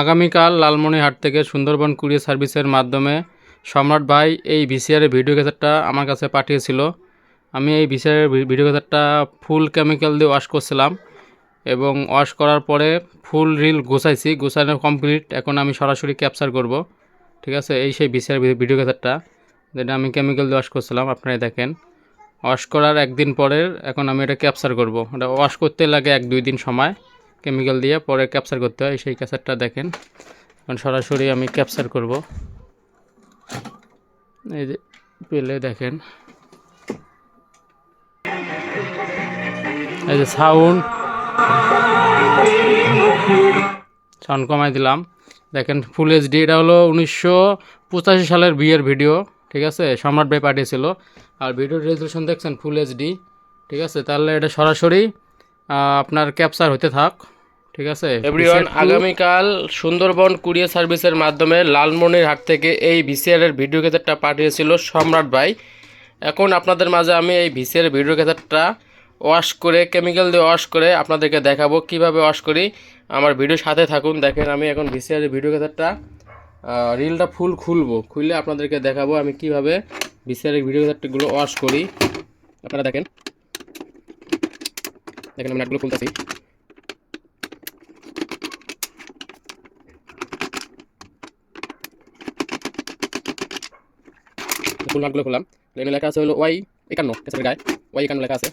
আগামীকাল লালমনিরহাট থেকে সুন্দরবন কুরিয়ার সার্ভিসের মাধ্যমে সম্রাট ভাই এই ভিসিআরের ভিডিও ক্যাসেটটা আমার কাছে পাঠিয়েছিল। আমি এই ভিসিআরের ভিডিও ক্যাসেটটা ফুল কেমিক্যাল দিয়ে ওয়াশ করছিলাম এবং ওয়াশ করার পরে ফুল রিল গোছাইছি, গোছানো কমপ্লিট। এখন আমি সরাসরি ক্যাপচার করব। ঠিক আছে? এই সেই ভিসিআর ভিডিও ক্যাসেটটা। যেটা আমি কেমিক্যাল দিয়ে ওয়াশ করছিলাম আপনারা দেখেন। ওয়াশ করার একদিন পরের, এখন আমি এটা ক্যাপচার করব। এটা ওয়াশ করতে লাগে এক দুই দিন সময়। কেমিক্যাল দিয়ে পরে ক্যাপচার করতে হয়, সেই ক্যাপচারটা দেখেন। এখন সরাসরি আমি ক্যাপচার করব। এই যে পেলে দেখেন। এই যে সাউন্ড সাউন্ড কমাই দিলাম। দেখেন ফুল এইচডি এটা হলো উনিশশো পঁচাশি সালের বিয়ের ভিডিও ঠিক আছে? সম্রাট ভাই পাঠিয়েছিল। আর ভিডিও রেজলিউশন দেখছেন ফুল এইচডি ঠিক আছে? তাহলে এটা সরাসরি আপনার ক্যাপচার হতে থাক। ঠিক আছে? এভরিওয়ান আগামীকাল সুন্দরবন কুরিয়ার সার্ভিসের মাধ্যমে লালমনিরহাট থেকে এই ভিসিআর এর ভিডিও ক্যাসেটটা পাঠিয়েছিল সম্রাট ভাই। এখন আপনাদের মাঝে আমি এই ভিসিআর ভিডিও ক্যাসেটটা ওয়াশ করে কেমিক্যাল দিয়ে ওয়াশ করে আপনাদেরকে দেখাবো। কীভাবে ওয়াশ করি? আমার ভিডিও সাথে থাকুন। দেখেন আমি এখন ভিসিআর এর ভিডিও ক্যাসেটটা রিলটা ফুল খুলবো। খুললে আপনাদেরকে দেখাবো আমি কীভাবে ভিসিআর ভিডিও ক্যাসেটগুলো ওয়াশ করি। আপনারা দেখেন। দেখেন আমি নাটগুলো খুলতেছি। ফুল নাটগুলো খুললাম। এখানে লেখা আছে হলো ওয়াই একান্ন ক্যাসেটের গায়ে। ওয়াই একান্ন লেখা আছে।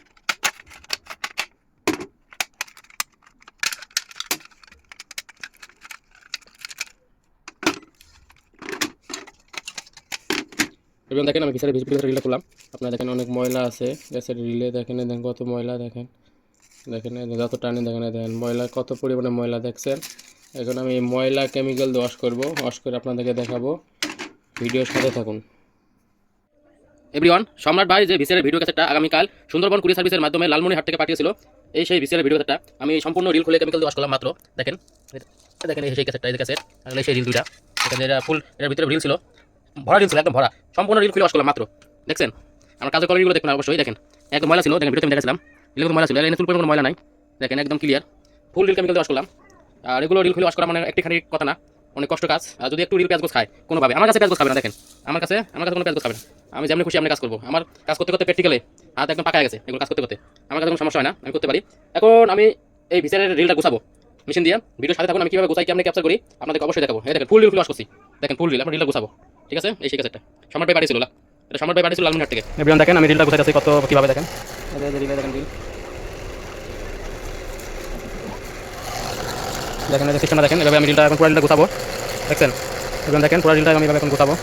এবং দেখেন আমি বিশাল ভিডিও রিলে করলাম আপনারা দেখেন অনেক ময়লা আছে। গ্যাসের রিলে দেখেন দেখেন কত ময়লা, দেখেন। দেখেন যত টানে দেখেন দেখেন, ময়লা, কত পরিমাণে ময়লা দেখছেন। এখন আমি ময়লা কেমিক্যাল দিয়ে ওয়াশ করব। ওয়াশ করে আপনাদেরকে দেখাবো। ভিডিওর সাথে থাকুন। এভরিওয়ান সম্রাট ভাই যে ভিসিআর ভিডিও ক্যাসেটটা আগামীকাল সুন্দরবন কুরিয়ার সার্ভিসের মাধ্যমে লালমনিরহাট থেকে পাঠিয়েছিল, এই সেই ভিসিআর ভিডিও ক্যাসেটটা, আমি সম্পূর্ণ রিল খুলে কেমিক্যাল দিয়ে মাত্র। দেখেন দেখেন এই সেই ক্যাসেটটা, এই ক্যাসেট সেই রিল দুইটা। এখানে এটা ফুল এটার ভিতরে রিল ছিল। ভরা রিল ছিল, একদম ভরা। সম্পূর্ণ রিল খুলে ওয়াশ করলাম মাত্র। দেখছেন? আমার কাজের কোয়ালিটিগুলো দেখুন অবশ্যই দেখেন। একদম ময়লা ছিল, দেখেন, ভিডিওতে আমি দেখাছিলাম রিল ময়লা ছিল এখানে ফুল কোনো ময়লা নাই। দেখেন, একদম clear full reel chemical wash করলাম। আর এগুলো রিল খুলে ওয়াশ করা মানে একটিখানি কথা না। অনেক কষ্ট কাজ। আর যদি একটু রিল গোছ খায় কোনোভাবে। আমার কাছে গোছ খাবে না দেখেন। আমার কাছে আমার কাছে কোনো গোছ খাবে না। আমি যেমনি খুশি আমি কাজ করব। আমার কাজ করতে করতে প্র্যাকটিক্যালে হাত একদম পাকা গেছে এগুলো কাজ করতে করতে। আমার কাছে কোনো সমস্যা হয় না আমি করতে পারি। এখন আমি এই ভিসারের রিলটা গুছাবো মেশিন দিয়ে। ভিডিও সাথে থাকুন আমি কীভাবে গোছাই কেমন ক্যাপচার করি আপনাদেরকে অবশ্যই দেখাবো। এই দেখেন ফুল রিল ওয়াশ করছি। দেখেন ফুল রিল আপনার রিলটা গুছাবো। ঠিক আছে? এই শিখেছে সম্রাট ভাই পাঠিয়েছিল এটা সম্রাট ভাই পাঠিয়েছিল লালমিনহাট থেকে। দেখেন আমি রিলটা গুছাই কত কীভাবে দেখেন? দেখেন রিল দেখেন, এই সিস্টেমটা দেখেন, এভাবে আমি রিলটা এখন পুরো রিলটা গুছাবো। দেখছেন? এখন দেখেন, পুরো রিলটা আমি এভাবে এখন গুছাবো।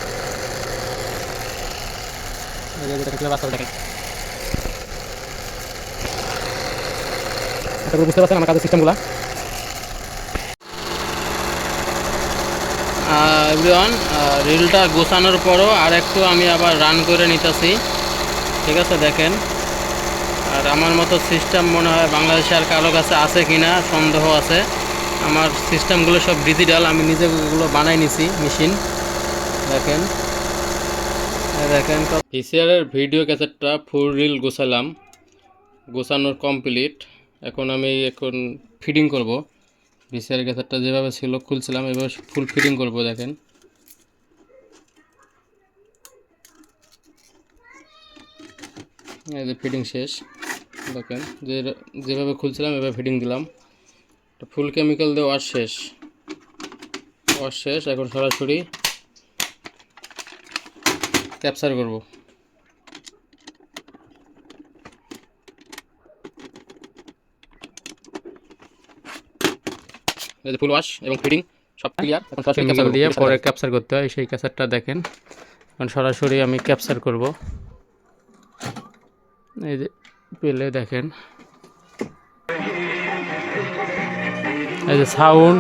বুঝতে পারছেন আমার কাজের সিস্টেমগুলো এভরিওয়ান রিলটা গোছানোর পরও আর একটু আমি আবার রান করে নিতেছি। ঠিক আছে, দেখেন। আর আমার মতো সিস্টেম মনে হয় বাংলাদেশে আর কারও কাছে আছে কি না সন্দেহ আছে। আমার সিস্টেমগুলো সব ডিজিটাল, আমি নিজে ওগুলো বানাই নিছি, মেশিন। দেখেন। দেখেন ভিসিআরের ভিডিও ক্যাসেটটা ফুল রিল গোছালাম। গোছানোর কমপ্লিট এখন আমি এখন ফিডিং করব। ভিসিআর ক্যাসেটটা যেভাবে ছিল, খুলছিলাম, এভাবে ফুল ফিটিং করব, দেখেন। এই যে ফিটিং শেষ। দেখেন, যে যেভাবে খুলছিলাম, এভাবে ফিডিং দিলাম। ফুল কেমিক্যাল দিয়ে ওয়াশ শেষ। ওয়াশ শেষ এখন সরাসরি ক্যাপচার করব। এই ফুল ওয়াশ এবং ফিটিং সব ক্লিয়ার এখন সরাসরি ক্যাপচার দিয়ে পরে ক্যাপচার করতে হয় সেই ক্যাপচারটা দেখেন। এখন সরাসরি আমি ক্যাপচার করব। এই যে পেলে দেখেন। এই যে সাউন্ড।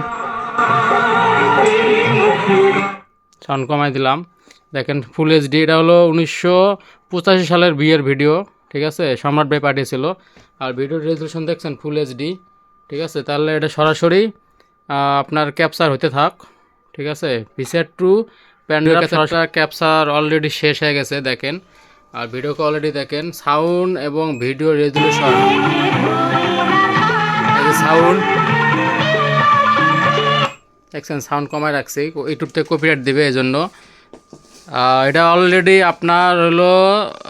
সাউন্ড কমাই দিলাম। দেখেন ফুল এইচডি এটা হলো উনিশশো পঁচাশি সালের বিয়ের ভিডিও ঠিক আছে? সম্রাট ভাই পাঠিয়েছিল। আর ভিডিও রেজলিউশন দেখছেন ফুল এইচডি ঠিক আছে? তাহলে এটা সরাসরি আপনার ক্যাপচার হতে থাক ঠিক আছে? Visit to pandal capture already শেষ হয়ে গেছে দেখেন। আর ভিডিও কোয়ালিটি দেখেন সাউন্ড এবং ভিডিও রেজলিউশন সাউন্ড। দেখছেন সাউন্ড কমায় রাখছি। ইউটিউব থেকে কপিরাইট দেবে এই জন্য এটা অলরেডি আপনার হলো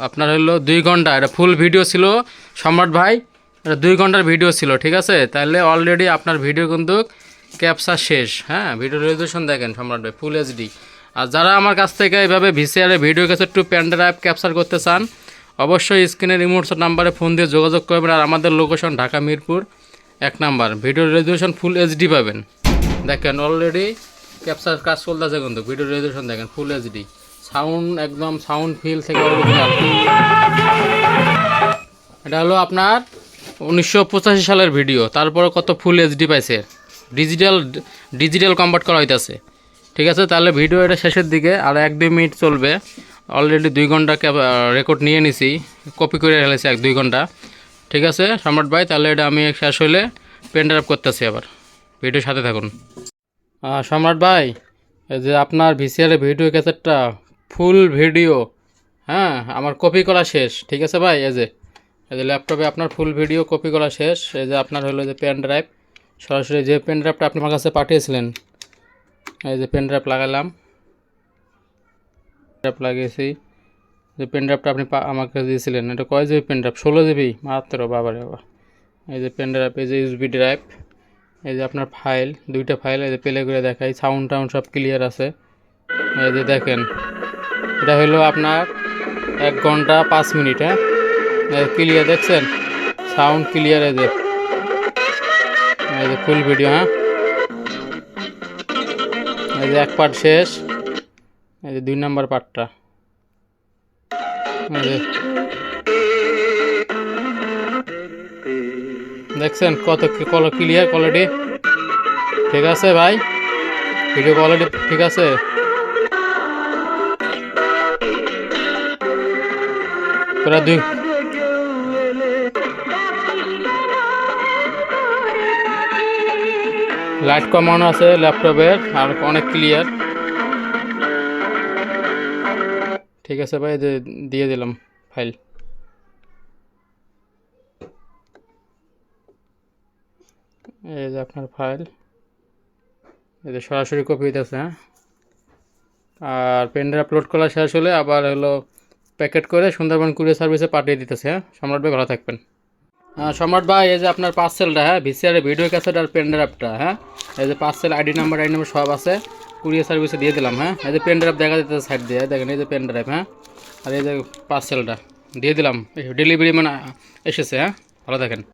আপনার হলো দুই ঘণ্টা। এটা ফুল ভিডিও ছিল। সম্রাট ভাই, এটা দুই ঘণ্টার ভিডিও ছিল, ঠিক আছে? তাহলে অলরেডি আপনার ভিডিও কিন্তু ক্যাপচার শেষ হ্যাঁ? ভিডিও রেজুলেশন দেখেন সম্রাট ভাই ফুল এইচডি আর যারা আমার কাছ থেকে এইভাবে ভিসিআরে ভিডিও কাছে একটু প্যান্ডের অ্যাপ ক্যাপচার করতে চান, অবশ্যই স্ক্রিনের রিমোট নাম্বারে ফোন দিয়ে যোগাযোগ করবেন। আর আমাদের লোকেশন ঢাকা মিরপুর, এক number. Video resolution full HD পাবেন। দেখেন অলরেডি ক্যাপচার কাজ চলতেছে কিন্তু ভিডিও রেজুলেশন দেখেন ফুল এইচডি সাউন্ড একদম সাউন্ড ফিল থেকে এটা হলো আপনার উনিশশো পঁচাশি সালের ভিডিও তারপরে কত ফুল এইচডি পাইছে। ডিজিটাল ডিজিটাল কনভার্ট করা হইতাছে। ঠিক আছে, তাহলে ভিডিও এটা শেষের দিকে, আর এক দুই মিনিট চলবে। অলরেডি দুই ঘণ্টা রেকর্ড নিয়ে নিছি কপি করে ফেলেছি এক দুই ঘণ্টা। ঠিক আছে, সম্রাট ভাই, তাহলে এটা আমি শেষ হলে পেন ড্রাইভ করতেছি আবার। ভিডিওর সাথে থাকুন। সম্রাট ভাই, এই যে আপনার ভিসিআরের ভিডিও ক্যাসেটটা, ফুল ভিডিও হ্যাঁ আমার কপি করা শেষ, ঠিক আছে ভাই? এই যে এই যে ল্যাপটপে আপনার ফুল ভিডিও কপি করা শেষ, এই যে আপনার হলো যে পেন ড্রাইভ সরাসরি যে পেন ড্রাইভটা আপনি আমার কাছে পাঠিয়েছিলেন, এই যে পেন ড্রাইভ লাগালাম ড্রাইভ লাগিয়েছি, যে পেন ড্রাইভটা আপনি আমাকে দিয়েছিলেন, এটা কয় জিবি পেন ড্রাইভ ষোলো জিবি মাত্র, বাবারে বাবা। এই যে পেন ড্রাইভ এই যে ইউসবি ড্রাইভ এই যে আপনার ফাইল, দুইটা ফাইল, এই যে প্লে করে দেখাই সাউন্ড টাউন্ড সব ক্লিয়ার আছে। এই যে দেখেন, এটা হলো আপনার এক ঘণ্টা পাঁচ মিনিট হ্যাঁ? ক্লিয়ার দেখছেন? সাউন্ড ক্লিয়ার এই যে। এই যে ফুল ভিডিও হ্যাঁ? এই যে এক পার্ট শেষ, এই যে দুই নাম্বার পার্টটা এই যে দেখছেন কত কল ক্লিয়ার কোয়ালিটি ঠিক আছে ভাই? ভিডিও কোয়ালিটি ঠিক আছে? দুই লাইট কমানো আছে ল্যাপটপের আর অনেক ক্লিয়ার ঠিক আছে ভাই দিয়ে দিলাম ফাইল এই যে আপনার ফাইল এই যে সরাসরি কপি হইতেছে হ্যাঁ? আর পেনড্রাইভ আপলোড করা শেষ হলে আবার হলো প্যাকেট করে সুন্দরবন কুরিয়ার সার্ভিসে পাঠিয়ে দিতেছে হ্যাঁ? সম্রাট ভাই, ভালো থাকবেন। সম্রাট ভাই, এই যে আপনার পার্সেলটা হ্যাঁ? ভিসিআর ভিডিও ক্যাসেট আর পেনড্রাইভটা হ্যাঁ? এই যে parcel ID number ID number সব আছে। কুরিয়ার সার্ভিসে দিয়ে দিলাম হ্যাঁ? এই যে পেনড্রাইভ দেখা দিতে সাইড দিয়ে, দেখেন এই যে পেনড্রাইভ হ্যাঁ? আর এই যে পার্সেলটা দিয়ে দিলাম। ডেলিভারি মানে এসেছে হ্যাঁ? ভালো থাকেন।